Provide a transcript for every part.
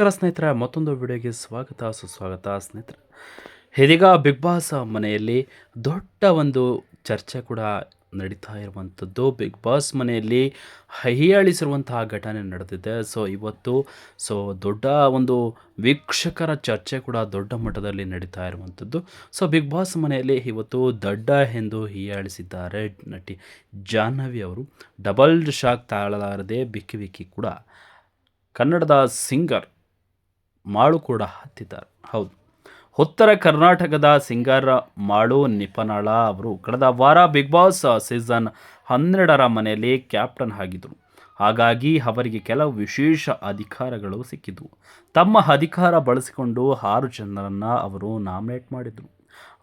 ನಮಸ್ಕಾರ ಸ್ನೇಹಿತರ, ಮತ್ತೊಂದು ವಿಡಿಯೋಗೆ ಸ್ವಾಗತ, ಸುಸ್ವಾಗತ ಸ್ನೇಹಿತರೆ. ಇದೀಗ ಬಿಗ್ ಬಾಸ್ ಮನೆಯಲ್ಲಿ ದೊಡ್ಡ ಒಂದು ಚರ್ಚೆ ಕೂಡ ನಡೀತಾ ಇರುವಂಥದ್ದು. ಬಿಗ್ ಬಾಸ್ ಮನೆಯಲ್ಲಿ ಹೈಯಾಳಿಸಿರುವಂತಹ ಘಟನೆ ನಡೆದಿದೆ. ಸೊ ಇವತ್ತು ಸೊ ದೊಡ್ಡ ಒಂದು ವೀಕ್ಷಕರ ಚರ್ಚೆ ಕೂಡ ದೊಡ್ಡ ಮಟ್ಟದಲ್ಲಿ ನಡೀತಾ ಇರುವಂಥದ್ದು. ಸೊ ಬಿಗ್ ಬಾಸ್ ಮನೆಯಲ್ಲಿ ಇವತ್ತು ದಡ್ಡ ಎಂದು ಹೀಯಾಳಿಸಿದ್ದಾರೆ ನಟಿ ಜಾಹ್ನವಿ ಅವರು. ಡಬಲ್ ಶಾಕ್ ತಾಳಲಾರದೆ ಬಿಕ್ಕಿ ಬಿಕ್ಕಿ ಕೂಡ ಕನ್ನಡದ ಸಿಂಗರ್ ಮಾಳು ಕೂಡ ಹತ್ತಿದ್ದಾರೆ. ಹೌದು. ಉತ್ತರ ಕರ್ನಾಟಕದ ಸಿಂಗರ್ ಮಾಳು ನಿಪನಾಳ ಅವರು ಕಳೆದ ವಾರ ಬಿಗ್ ಬಾಸ್ ಸೀಸನ್ ಹನ್ನೆರಡರ ಮನೆಯಲ್ಲಿ ಕ್ಯಾಪ್ಟನ್ ಆಗಿದ್ದರು ಹಾಗಾಗಿ ಅವರಿಗೆ ಕೆಲವು ವಿಶೇಷ ಅಧಿಕಾರಗಳು ಸಿಕ್ಕಿದ್ವು. ತಮ್ಮ ಅಧಿಕಾರ ಬಳಸಿಕೊಂಡು ಆರು ಜನರನ್ನು ಅವರು ನಾಮಿನೇಟ್ ಮಾಡಿದರು.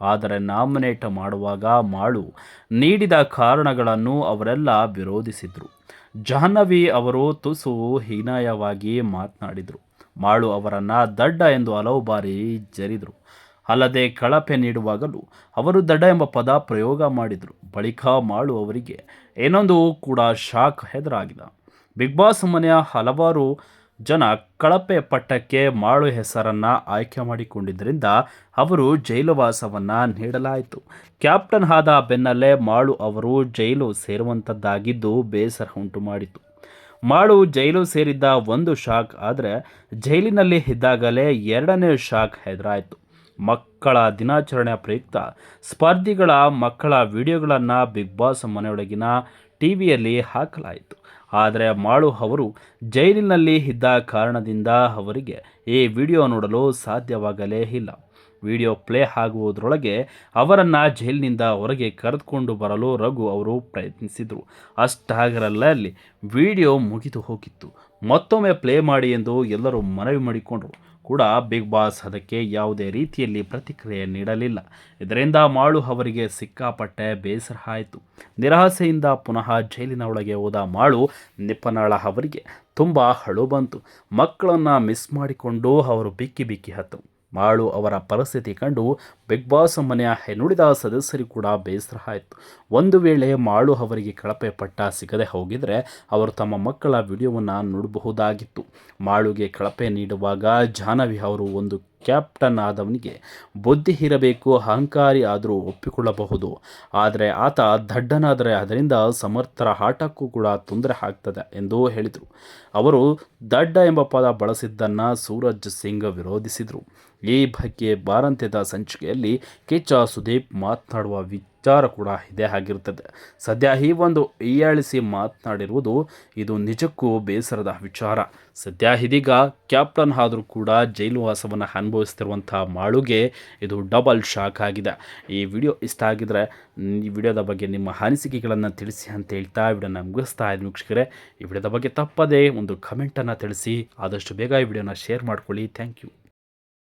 ಆದರೆ ನಾಮಿನೇಟ್ ಮಾಡುವಾಗ ಮಾಳು ನೀಡಿದ ಕಾರಣಗಳನ್ನು ಅವರೆಲ್ಲ ವಿರೋಧಿಸಿದರು. ಜಾಹ್ನವಿ ಅವರು ತುಸು ಹೀನಾಯವಾಗಿ ಮಾತನಾಡಿದರು. ಮಾಳು ಅವರನ್ನು ದಡ್ಡ ಎಂದು ಹಲವು ಬಾರಿ ಜರಿದರು. ಅಲ್ಲದೆ ಕಳಪೆ ನೀಡುವಾಗಲೂ ಅವರು ದಡ್ಡ ಎಂಬ ಪದ ಪ್ರಯೋಗ ಮಾಡಿದರು. ಬಳಿಕ ಮಾಳು ಅವರಿಗೆ ಏನೊಂದು ಕೂಡ ಶಾಕ್ ಹೆದರಾಗಿಲ್ಲ. ಬಿಗ್ ಬಾಸ್ ಮನೆಯ ಹಲವಾರು ಜನ ಕಳಪೆ ಪಟ್ಟಕ್ಕೆ ಮಾಳು ಹೆಸರನ್ನು ಆಯ್ಕೆ ಮಾಡಿಕೊಂಡಿದ್ದರಿಂದ ಅವರು ಜೈಲುವಾಸವನ್ನು ನೀಡಲಾಯಿತು. ಕ್ಯಾಪ್ಟನ್ ಆದ ಬೆನ್ನಲ್ಲೇ ಮಾಳು ಅವರು ಜೈಲು ಸೇರುವಂಥದ್ದಾಗಿದ್ದು ಬೇಸರ ಉಂಟು ಮಾಡಿತು ಮಾಳು ಜೈಲು ಸೇರಿದ್ದ ಒಂದು ಶಾಕ್ ಆದರೆ ಜೈಲಿನಲ್ಲಿ ಇದ್ದಾಗಲೇ ಎರಡನೇ ಶಾಕ್ ಹೆದರಾಯಿತು ಮಕ್ಕಳ ದಿನಾಚರಣೆ ಪ್ರಯುಕ್ತ ಸ್ಪರ್ಧಿಗಳ ಮಕ್ಕಳ ವಿಡಿಯೋಗಳನ್ನು ಬಿಗ್ ಬಾಸ್ ಮನೆಯೊಳಗಿನ ಟಿ ವಿಯಲ್ಲಿ ಹಾಕಲಾಯಿತು. ಆದರೆ ಮಾಳು ಅವರು ಜೈಲಿನಲ್ಲಿ ಇದ್ದ ಕಾರಣದಿಂದ ಅವರಿಗೆ ಈ ವಿಡಿಯೋ ನೋಡಲು ಸಾಧ್ಯವಾಗಲೇ ಇಲ್ಲ. ವಿಡಿಯೋ ಪ್ಲೇ ಆಗುವುದರೊಳಗೆ ಅವರನ್ನು ಜೈಲಿನಿಂದ ಹೊರಗೆ ಕರೆದುಕೊಂಡು ಬರಲು ರಘು ಅವರು ಪ್ರಯತ್ನಿಸಿದರು. ಅಷ್ಟಾಗರಲ್ಲಲ್ಲಿ ವಿಡಿಯೋ ಮುಗಿದು ಹೋಗಿತ್ತು. ಮತ್ತೊಮ್ಮೆ ಪ್ಲೇ ಮಾಡಿ ಎಂದು ಎಲ್ಲರೂ ಮನವಿ ಮಾಡಿಕೊಂಡರು. ಕೂಡ ಬಿಗ್ ಬಾಸ್ ಅದಕ್ಕೆ ಯಾವುದೇ ರೀತಿಯಲ್ಲಿ ಪ್ರತಿಕ್ರಿಯೆ ನೀಡಲಿಲ್ಲ. ಇದರಿಂದ ಮಾಳು ಅವರಿಗೆ ಸಿಕ್ಕಾಪಟ್ಟೆ ಬೇಸರ ಆಯಿತು. ನಿರಾಸೆಯಿಂದ ಪುನಃ ಜೈಲಿನ ಒಳಗೆ ಹೋದ ಮಾಳು ನಿಪ್ಪನಾಳ ಅವರಿಗೆ ತುಂಬ ಹಳು ಬಂತು. ಮಕ್ಕಳನ್ನು ಮಿಸ್ ಮಾಡಿಕೊಂಡು ಅವರು ಬಿಕ್ಕಿ ಬಿಕ್ಕಿ ಹತ್ತು. ಮಾಳು ಅವರ ಪರಿಸ್ಥಿತಿ ಕಂಡು ಬಿಗ್ ಬಾಸ್ ಮನೆಯ ಹೆನುಳಿದ ಸದಸ್ಯರು ಕೂಡ ಬೇಸರ ಆಯಿತು. ಒಂದು ವೇಳೆ ಮಾಳು ಅವರಿಗೆ ಕಳಪೆ ಪಟ್ಟ ಸಿಗದೆ ಹೋಗಿದರೆ ಅವರು ತಮ್ಮ ಮಕ್ಕಳ ವಿಡಿಯೋವನ್ನು ನೋಡಬಹುದಾಗಿತ್ತು. ಮಾಳುಗೆ ಕಳಪೆ ನೀಡುವಾಗ ಜಾಹ್ನವಿ ಅವರು ಒಂದು ಕ್ಯಾಪ್ಟನ್ ಆದವನಿಗೆ ಬುದ್ಧಿ ಇರಬೇಕು, ಅಹಂಕಾರಿ ಆದರೂ ಒಪ್ಪಿಕೊಳ್ಳಬಹುದು. ಆದರೆ ಆತ ದಡ್ಡನಾದರೆ ಅದರಿಂದ ಸಮರ್ಥರ ಆಟಕ್ಕೂ ಕೂಡ ತೊಂದರೆ ಆಗ್ತದೆ ಎಂದು ಹೇಳಿದರು. ಅವರು ದಡ್ಡ ಎಂಬ ಪದ ಬಳಸಿದ್ದನ್ನು ಸೂರಜ್ ಸಿಂಗ್ ವಿರೋಧಿಸಿದರು. ಈ ಬಗ್ಗೆ ಬಾರಂತ್ಯದ ಸಂಚಿಕೆಯಲ್ಲಿ ಕಿಚ್ಚ ಸುದೀಪ್ ಮಾತನಾಡುವ ವಿಚಾರ ಕೂಡ ಇದೇ ಆಗಿರುತ್ತದೆ. ಸದ್ಯ ಈ ಒಂದು ಹೀಯಾಳಿಸಿ ಮಾತನಾಡಿರುವುದು ಇದು ನಿಜಕ್ಕೂ ಬೇಸರದ ವಿಚಾರ. ಸದ್ಯ ಇದೀಗ ಕ್ಯಾಪ್ಟನ್ ಆದರೂ ಕೂಡ ಜೈಲು ವಾಸವನ್ನು ಅನುಭವಿಸ್ತಿರುವಂಥ ಮಾಳುಗೆ ಇದು ಡಬಲ್ ಶಾಕ್ ಆಗಿದೆ. ಈ ವಿಡಿಯೋ ಇಷ್ಟ ಆಗಿದ್ರೆ ಈ ವಿಡಿಯೋದ ಬಗ್ಗೆ ನಿಮ್ಮ ಅನಿಸಿಕೆಗಳನ್ನು ತಿಳಿಸಿ ಅಂತ ಹೇಳ್ತಾ ವಿಡಿಯೋನ ಮುಗಿಸ್ತಾ ಇದ್ದೀನಿ ವೀಕ್ಷಕರೇ. ಈ ವಿಡಿಯೋದ ಬಗ್ಗೆ ತಪ್ಪದೇ ಒಂದು ಕಮೆಂಟನ್ನು ತಿಳಿಸಿ, ಆದಷ್ಟು ಬೇಗ ಈ ವಿಡಿಯೋನ ಶೇರ್ ಮಾಡ್ಕೊಳ್ಳಿ. Thank you.